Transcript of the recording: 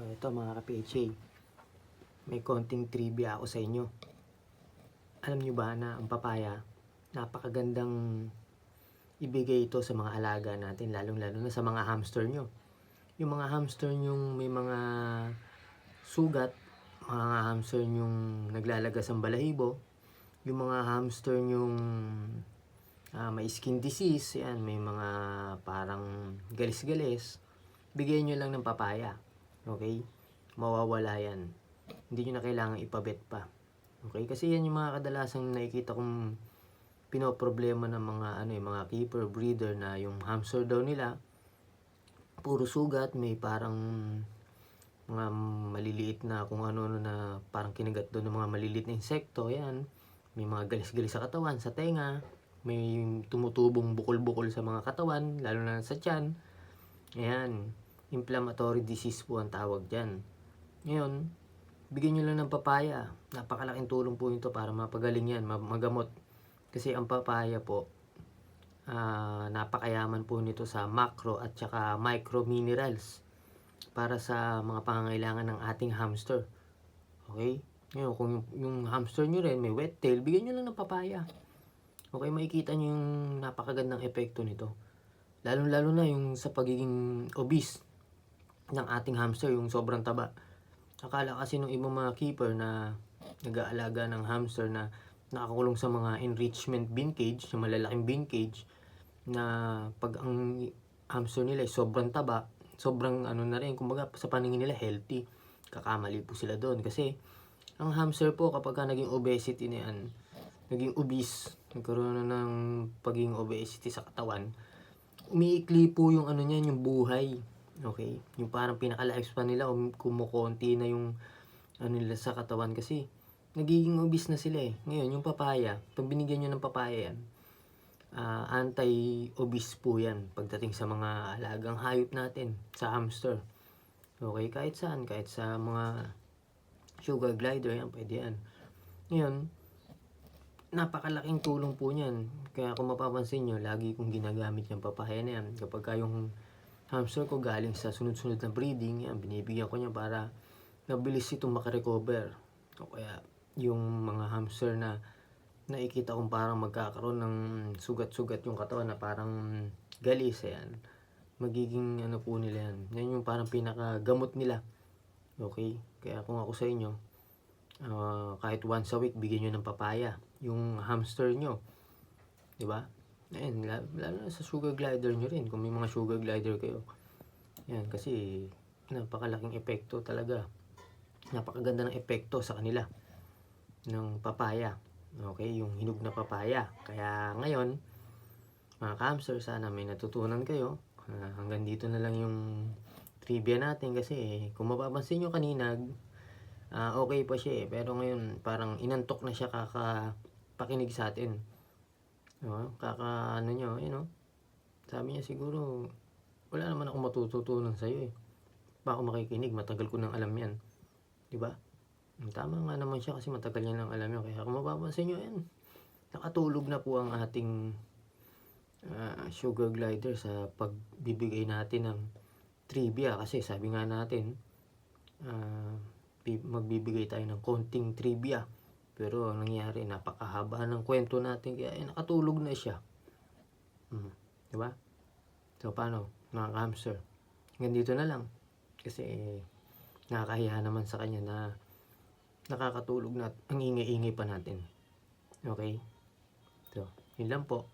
So ito mga ka-PHA, may konting trivia ako sa inyo. Alam nyo ba na ang papaya, napakagandang ibigay ito sa mga alaga natin, lalong-lalo na sa mga hamster nyo. Yung mga hamster nyong may mga sugat, mga hamster nyong naglalagas ang balahibo, yung mga hamster nyong ah, may skin disease, yan, may mga parang galis-galis, bigyan nyo lang ng papaya. Okay? Mawawala yan. Hindi nyo na kailangan ipabet pa. Okay? Kasi yan yung mga kadalasang nakikita kong pinoproblema ng mga ano yung mga keeper breeder na yung hamster daw nila puro sugat may parang mga maliliit na kung ano ano na parang kinagat doon ng mga maliliit na insekto yan may mga galis-galis sa katawan sa tenga may tumutubong bukol-bukol sa mga katawan lalo na sa tiyan ayan inflammatory disease po ang tawag dyan ngayon bigyan nyo lang ng papaya napakalaking tulong po ito para mapagaling yan ma- magamot kasi ang papaya po, ah, napakayaman po nito sa macro at saka micro minerals para sa mga pangangailangan ng ating hamster. Okay? Ngayon, kung yung, yung hamster nyo rin may wet tail, bigyan nyo lang ng papaya. Okay, makikita nyo yung napakagandang epekto nito. Lalo-lalo na yung sa pagiging obese ng ating hamster, yung sobrang taba. Akala kasi nung ibang mga keeper na nag-aalaga ng hamster na nakakulong sa mga enrichment bin cage, yung malalaking bin cage, na pag ang hamster nila ay sobrang taba, sobrang ano na rin, kumbaga sa paningin nila healthy. Kakamali po sila doon kasi ang hamster po kapag ka naging obesity na yan, naging obese, nagkaroon na ng pagiging obesity sa katawan, umiikli po yung ano niyan, yung buhay. Okay? Yung parang pinaka-lifespan nila, um, kumukonti na yung ano nila sa katawan kasi nagiging obese na sila eh. Ngayon, yung papaya, pag binigyan nyo ng papaya yan, ah, anti-obese po yan pagdating sa mga alagang hayop natin, sa hamster. Okay, kahit saan, kahit sa mga sugar glider, yan, pwede yan. Ngayon, napakalaking tulong po niyan. Kaya kung mapapansin nyo, lagi kong ginagamit yung papaya na yan. Kapag ka yung hamster ko galing sa sunod-sunod na breeding, yan, binibigyan ko niya para mabilis itong makarecover. O kaya, yung mga hamster na nakikita kong parang magkakaroon ng sugat-sugat yung katawan na parang galis, ayan. Magiging ano po nila yan. Yan yung parang pinakagamot nila. Okay? Kaya kung ako sa inyo, ah, kahit once a week, bigyan nyo ng papaya. Yung hamster nyo. Di ba? Ayan, la- lalo na sa sugar glider nyo rin. Kung may mga sugar glider kayo. Yan, kasi napakalaking epekto talaga. Napakaganda ng epekto sa kanila ng papaya. Okay, yung hinog na papaya. Kaya ngayon, mga kamster, sana may natutunan kayo. Ah, hanggang dito na lang yung trivia natin kasi kung mapapansin nyo kanina, ah, okay pa siya eh. Pero ngayon, parang inantok na siya kakapakinig sa atin. No? Kaka ano nyo, you know, sabi niya siguro, wala naman ako matututunan sa'yo eh. Pa ako makikinig, matagal ko nang alam yan. Di ba? Tama nga naman siya kasi matagal niya nang alam yun. Kaya kung mapapansin nyo yan, nakatulog na po ang ating ah, sugar glider sa pagbibigay natin ng trivia. Kasi sabi nga natin, bi- magbibigay tayo ng konting trivia. Pero ang nangyari, napakahaba ng kwento natin. Kaya eh, nakatulog na siya. Hmm. Di ba? So, paano? Mga hamster. Hanggang na lang. Kasi, eh, nakakahiya naman sa kanya na nakakatulog na ang ingay-ingay pa natin. Okay? So, yun lang po.